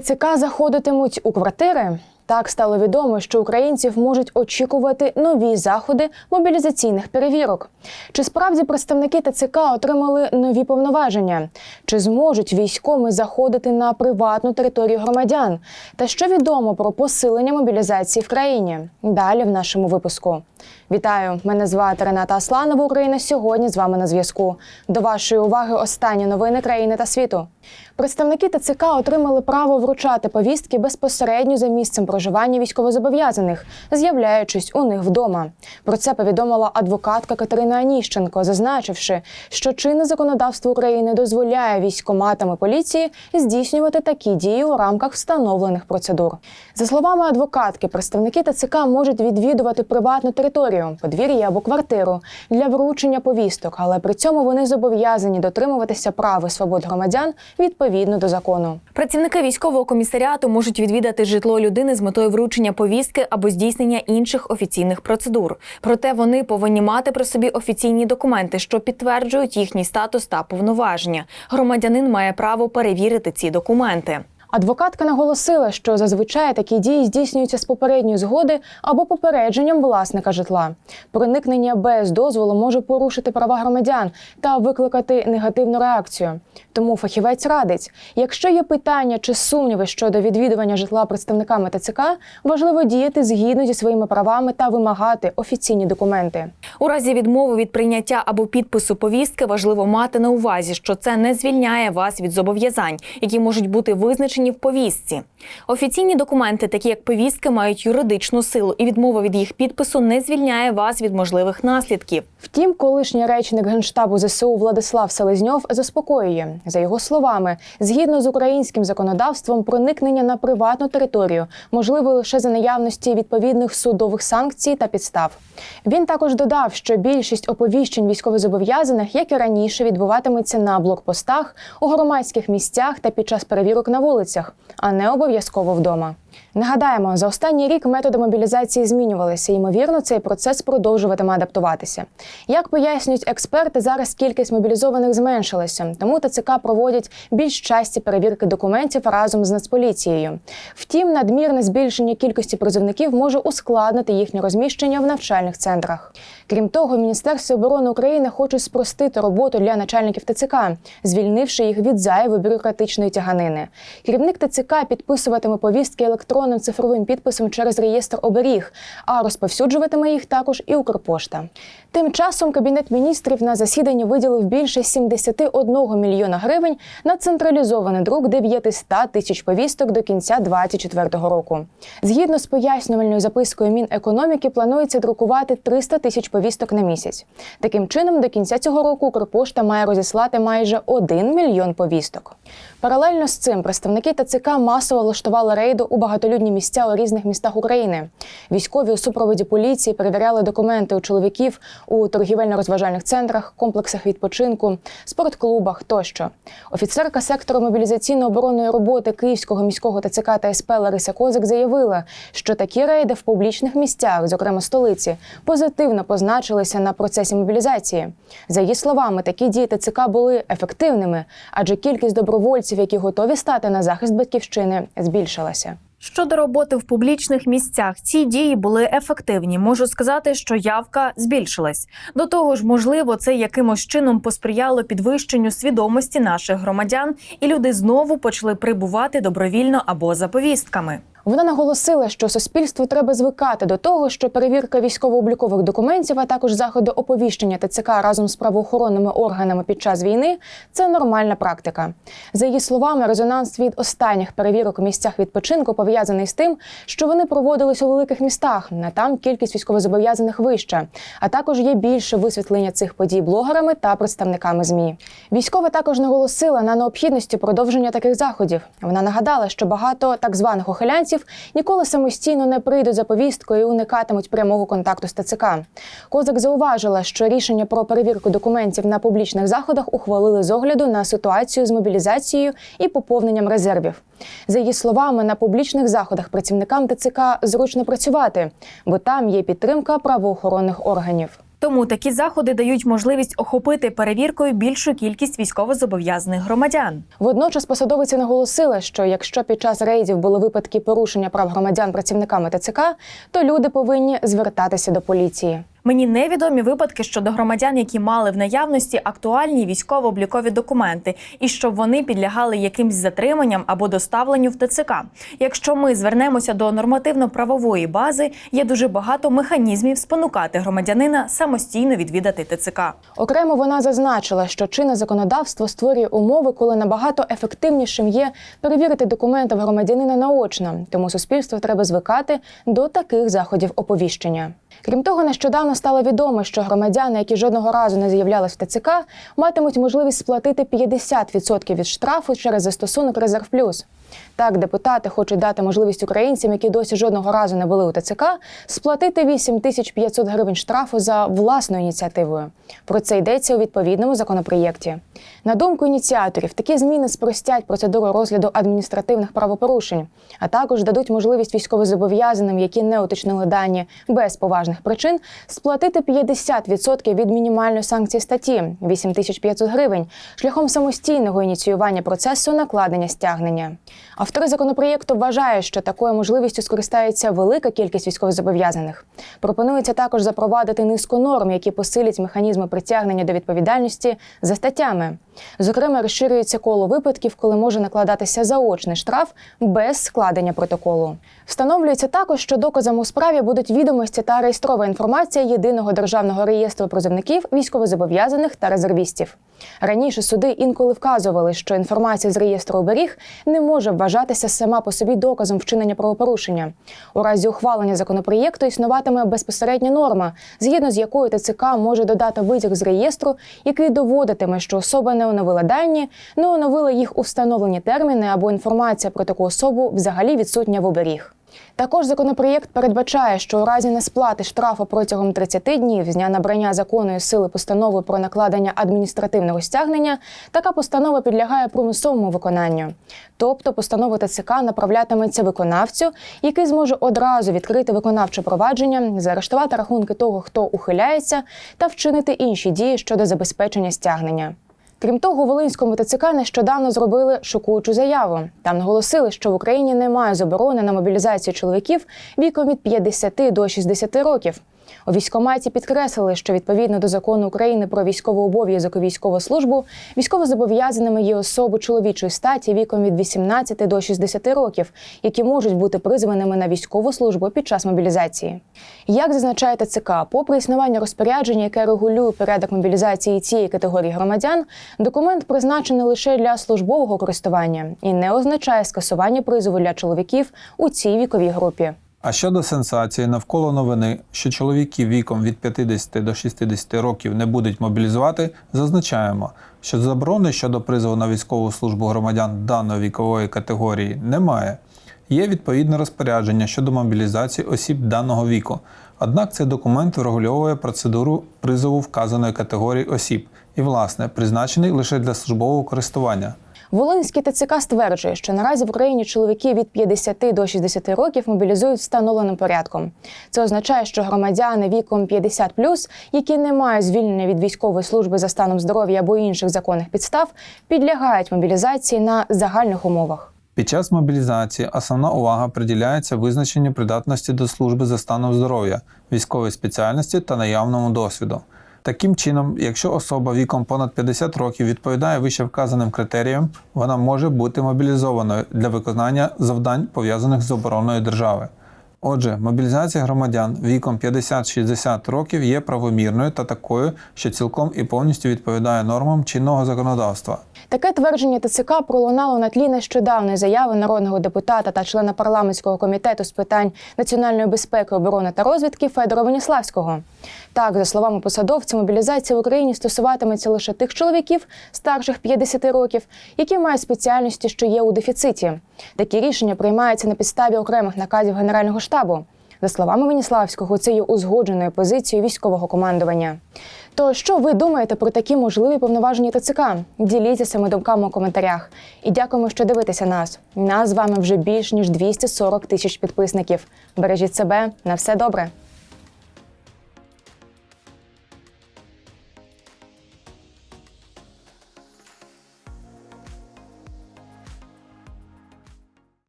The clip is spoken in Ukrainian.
ТЦК заходитимуть у квартири. Так стало відомо, що українців можуть очікувати нові заходи мобілізаційних перевірок. Чи справді представники ТЦК отримали нові повноваження? Чи зможуть військоми заходити на приватну територію громадян? Та що відомо про посилення мобілізації в країні? Далі в нашому випуску. Вітаю! Мене звати Рената Асланова. Україна сьогодні з вами на зв'язку. До вашої уваги останні новини країни та світу. Представники ТЦК отримали право вручати повістки безпосередньо за місцем проживання військовозобов'язаних, з'являючись у них вдома. Про це повідомила адвокатка Катерина Аніщенко, зазначивши, що чинне законодавство України дозволяє військоматами поліції здійснювати такі дії у рамках встановлених процедур. За словами адвокатки, представники ТЦК можуть відвідувати приватну територію, подвір'я або квартиру для вручення повісток, але при цьому вони зобов'язані дотримуватися прав і свобод громадян відповідно до закону. Працівники військового комісаріату можуть відвідати житло людини з метою вручення повістки або здійснення інших офіційних процедур. Проте вони повинні мати при собі офіційні документи, що підтверджують їхній статус та повноваження. Громадянин має право перевірити ці документи. Адвокатка наголосила, що зазвичай такі дії здійснюються з попередньої згоди або попередженням власника житла. Проникнення без дозволу може порушити права громадян та викликати негативну реакцію. Тому фахівець радить, якщо є питання чи сумніви щодо відвідування житла представниками ТЦК, важливо діяти згідно зі своїми правами та вимагати офіційні документи. У разі відмови від прийняття або підпису повістки важливо мати на увазі, що це не звільняє вас від зобов'язань, які можуть бути визначені в повістці. Офіційні документи, такі як повістки, мають юридичну силу, і відмова від їх підпису не звільняє вас від можливих наслідків. Втім, колишній речник генштабу ЗСУ Владислав Селезньов заспокоює за його словами, згідно з українським законодавством, проникнення на приватну територію можливо лише за наявності відповідних судових санкцій та підстав. Він також додав, що більшість оповіщень військовозобов'язаних, як і раніше, відбуватиметься на блокпостах, у громадських місцях та під час перевірок на вулицях, а не обов'язково вдома. Нагадаємо, за останній рік методи мобілізації змінювалися. Ймовірно, цей процес продовжуватиме адаптуватися. Як пояснюють експерти, зараз кількість мобілізованих зменшилася, тому ТЦК проводять більш часті перевірки документів разом з Нацполіцією. Втім, надмірне збільшення кількості призовників може ускладнити їхнє розміщення в навчальних центрах. Крім того, Міністерство оборони України хоче спростити роботу для начальників ТЦК, звільнивши їх від зайвої бюрократичної тяганини. Керівник ТЦК підписуватиме повістки електронним цифровим підписом через реєстр оберіг, а розповсюджуватиме їх також і Укрпошта. Тим часом Кабінет міністрів на засіданні виділив більше 71 мільйона гривень на централізований друк 900 тисяч повісток до кінця 2024 року. Згідно з пояснювальною запискою Мінекономіки, планується друкувати 300 тисяч повісток на місяць. Таким чином, до кінця цього року Укрпошта має розіслати майже 1 мільйон повісток. Паралельно з цим представники ТЦК масово влаштували рейди у багатолюдні місця у різних містах України. Військові у супроводі поліції перевіряли документи у чоловіків у торгівельно-розважальних центрах, комплексах відпочинку, спортклубах тощо. Офіцерка сектору мобілізаційно-оборонної роботи Київського міського ТЦК та СП Лариса Козик заявила, що такі рейди в публічних місцях, зокрема столиці, позитивно позначилися на процесі мобілізації. За її словами, такі дії ТЦК були ефективними, адже кількість добровольців, які готові стати на захист батьківщини, збільшилася. Щодо роботи в публічних місцях, ці дії були ефективні. Можу сказати, що явка збільшилась. До того ж, можливо, це якимось чином посприяло підвищенню свідомості наших громадян, і люди знову почали прибувати добровільно або за повістками. Вона наголосила, що суспільству треба звикати до того, що перевірка військово-облікових документів, а також заходи оповіщення ТЦК разом з правоохоронними органами під час війни це нормальна практика. За її словами, резонанс від останніх перевірок у місцях відпочинку пов'язаний з тим, що вони проводились у великих містах, а там кількість військовозобов'язаних вища, а також є більше висвітлення цих подій блогерами та представниками змі. Військова також наголосила на необхідності продовження таких заходів. Вона нагадала, що багато так званих ухилянців ніколи самостійно не прийдуть за повісткою і уникатимуть прямого контакту з ТЦК. Козак зауважила, що рішення про перевірку документів на публічних заходах ухвалили з огляду на ситуацію з мобілізацією і поповненням резервів. За її словами, на публічних заходах працівникам ТЦК зручно працювати, бо там є підтримка правоохоронних органів. Тому такі заходи дають можливість охопити перевіркою більшу кількість військовозобов'язаних громадян. Водночас посадовиці наголосили, що якщо під час рейдів були випадки порушення прав громадян працівниками ТЦК, то люди повинні звертатися до поліції. Мені невідомі випадки щодо громадян, які мали в наявності актуальні військово-облікові документи, і щоб вони підлягали якимсь затриманням або доставленню в ТЦК. Якщо ми звернемося до нормативно-правової бази, є дуже багато механізмів спонукати громадянина самостійно відвідати ТЦК. Окремо вона зазначила, що чинне законодавство створює умови, коли набагато ефективнішим є перевірити документи в громадянина наочно, тому суспільству треба звикати до таких заходів оповіщення. Крім того, нещодавно стало відомо, що громадяни, які жодного разу не з'являлись в ТЦК, матимуть можливість сплатити 50% від штрафу через застосунок Резерв Плюс. Так, депутати хочуть дати можливість українцям, які досі жодного разу не були у ТЦК, сплатити 8500 гривень штрафу за власною ініціативою. Про це йдеться у відповідному законопроєкті. На думку ініціаторів, такі зміни спростять процедуру розгляду адміністративних правопорушень, а також дадуть можливість військовозобов'язаним, які не уточнили дані без поважних причин, сплатити 50% від мінімальної санкції статті 8500 гривень шляхом самостійного ініціювання процесу накладення стягнення. Автори законопроєкту вважають, що такою можливістю скористається велика кількість військовозобов'язаних. Пропонується також запровадити низку норм, які посилять механізми притягнення до відповідальності за статтями. Зокрема, розширюється коло випадків, коли може накладатися заочний штраф без складення протоколу. Встановлюється також, що доказом у справі будуть відомості та реєстрова інформація єдиного державного реєстру призовників, військовозобов'язаних та резервістів. Раніше суди інколи вказували, що інформація з реєстру оберіг не може вважатися сама по собі доказом вчинення правопорушення. У разі ухвалення законопроєкту існуватиме безпосередня норма, згідно з якою ТЦК може додати витяг з реєстру, який доводитиме, що особа не оновила дані, не оновила їх у встановлені терміни або інформація про таку особу взагалі відсутня в оберіг. Також законопроєкт передбачає, що у разі несплати штрафу протягом 30 днів з дня набрання законної сили постанови про накладення адміністративного стягнення, така постанова підлягає примусовому виконанню. Тобто постанова ТЦК направлятиметься виконавцю, який зможе одразу відкрити виконавче провадження, заарештувати рахунки того, хто ухиляється, та вчинити інші дії щодо забезпечення стягнення. Крім того, Волинському ТЦК нещодавно зробили шокуючу заяву. Там наголосили, що в Україні немає заборони на мобілізацію чоловіків віком від 50 до 60 років. У військкоматі підкреслили, що відповідно до закону України про військовий обов'язок і військову службу військовозобов'язаними є особи чоловічої статі віком від 18 до 60 років, які можуть бути призваними на військову службу під час мобілізації. Як зазначає ТЦК, попри існування розпорядження, яке регулює порядок мобілізації цієї категорії громадян, документ призначений лише для службового користування і не означає скасування призову для чоловіків у цій віковій групі. А щодо сенсації навколо новини, що чоловіки віком від 50 до 60 років не будуть мобілізувати, зазначаємо, що заборони щодо призову на військову службу громадян даної вікової категорії немає. Є відповідне розпорядження щодо мобілізації осіб даного віку. Однак цей документ врегульовує процедуру призову вказаної категорії осіб і, власне, призначений лише для службового користування. Волинський ТЦК стверджує, що наразі в Україні чоловіки від 50 до 60 років мобілізують встановленим порядком. Це означає, що громадяни віком 50+, які не мають звільнення від військової служби за станом здоров'я або інших законних підстав, підлягають мобілізації на загальних умовах. Під час мобілізації основна увага приділяється визначенню придатності до служби за станом здоров'я, військової спеціальності та наявному досвіду. Таким чином, якщо особа віком понад 50 років відповідає вище вказаним критеріям, вона може бути мобілізованою для виконання завдань, пов'язаних з обороною держави. Отже, мобілізація громадян віком 50-60 років є правомірною та такою, що цілком і повністю відповідає нормам чинного законодавства. Таке твердження ТЦК пролунало на тлі нещодавної заяви народного депутата та члена парламентського комітету з питань національної безпеки, оборони та розвідки Федора Веніславського. Так, за словами посадовця, мобілізація в Україні стосуватиметься лише тих чоловіків старших 50 років, які мають спеціальності, що є у дефіциті. Такі рішення приймаються на підставі окремих наказів Генерального штабу. За словами Веніславського, це є узгодженою позицією військового командування. То що ви думаєте про такі можливі повноваження ТЦК? Діліться своїми думками у коментарях. І дякуємо, що дивитеся нас. Нас з вами вже більш ніж 240 тисяч підписників. Бережіть себе на все добре.